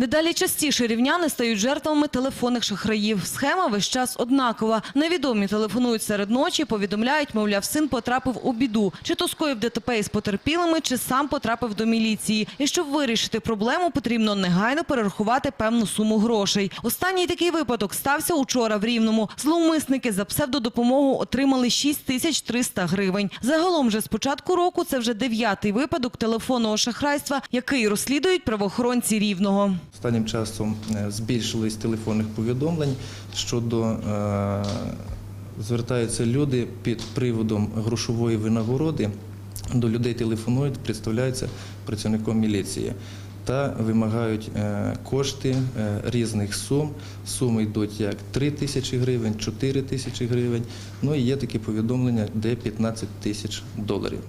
Дедалі частіше рівняни стають жертвами телефонних шахраїв. Схема весь час однакова. Невідомі телефонують серед ночі, повідомляють, мовляв, син потрапив у біду. Чи то скоїв ДТП із потерпілими, чи сам потрапив до міліції. І щоб вирішити проблему, потрібно негайно перерахувати певну суму грошей. Останній такий випадок стався учора в Рівному. Зловмисники за псевдодопомогу отримали 6 тисяч 300 гривень. Загалом же з початку року це вже дев'ятий випадок телефонного шахрайства, який розслідують правоохоронці Рівного. Останнім часом е, збільшились телефонних повідомлень щодо е, звертаються люди під приводом грошової винагороди. До людей телефонують, представляються працівником міліції та вимагають е, кошти різних сум. Суми йдуть як 3 тисячі гривень, 4 тисячі гривень. Ну і є такі повідомлення, де 15 тисяч доларів.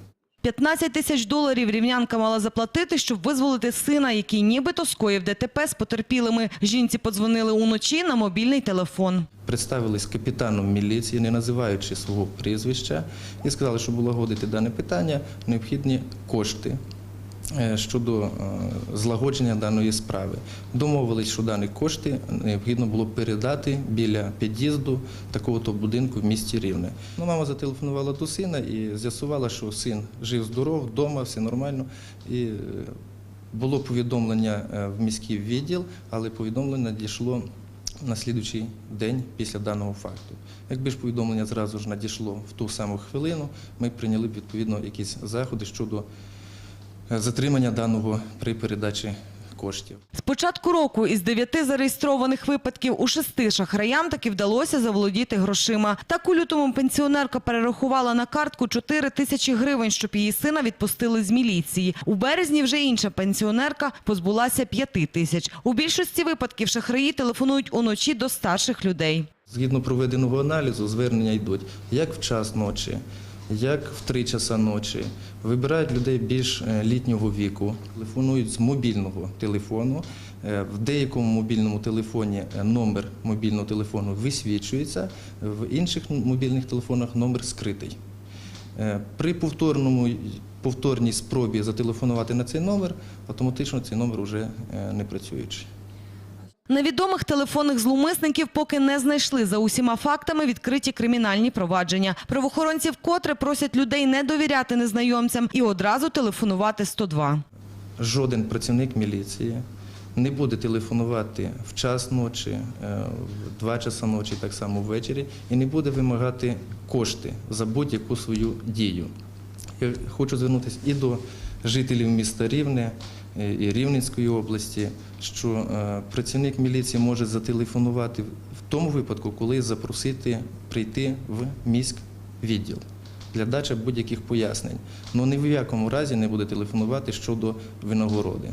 15 тисяч доларів рівнянка мала заплатити, щоб визволити сина, який нібито скоїв ДТП з потерпілими. Жінці подзвонили уночі на мобільний телефон. представились капітаном міліції, не називаючи свого прізвища, і сказали, що улагодити дане питання, необхідні кошти щодо е, злагодження даної справи. Домовились, що дані кошти необхідно було передати біля під'їзду такого-то будинку в місті Рівне. Ну, мама зателефонувала до сина і з'ясувала, що син жив здоров, вдома, все нормально. І е, було повідомлення е, в міський відділ, але повідомлення надійшло на слідуючий день після даного факту. Якби ж повідомлення зразу ж надійшло в ту саму хвилину, ми прийняли б відповідно якісь заходи щодо е, затримання даного при передачі коштів. З початку року із дев'яти зареєстрованих випадків у шести шахраям таки вдалося заволодіти грошима. Так у лютому пенсіонерка перерахувала на картку 4 тисячі гривень, щоб її сина відпустили з міліції. У березні вже інша пенсіонерка позбулася 5 тисяч. У більшості випадків шахраї телефонують уночі до старших людей. Згідно проведеного аналізу, звернення йдуть як в час ночі, як в три часа ночі. Вибирають людей більш е, літнього віку, телефонують з мобільного телефону. Е, В деякому мобільному телефоні е, номер мобільного телефону висвічується, в інших мобільних телефонах номер скритий. При повторному, повторній спробі зателефонувати на цей номер, автоматично цей номер вже не працюючий. Невідомих телефонних зловмисників поки не знайшли. За усіма фактами відкриті кримінальні провадження. Правоохоронці вкотре просять людей не довіряти незнайомцям і одразу телефонувати 102. жоден працівник міліції не буде телефонувати в час ночі, е, в два часа ночі, так само ввечері, і не буде вимагати кошти за будь-яку свою дію. Я хочу звернутися і до жителів міста Рівне і Рівненської області, що е, працівник міліції може зателефонувати в тому випадку, коли запросити прийти в міськ відділ для дачі будь-яких пояснень. але ні в якому разі не буде телефонувати щодо винагороди.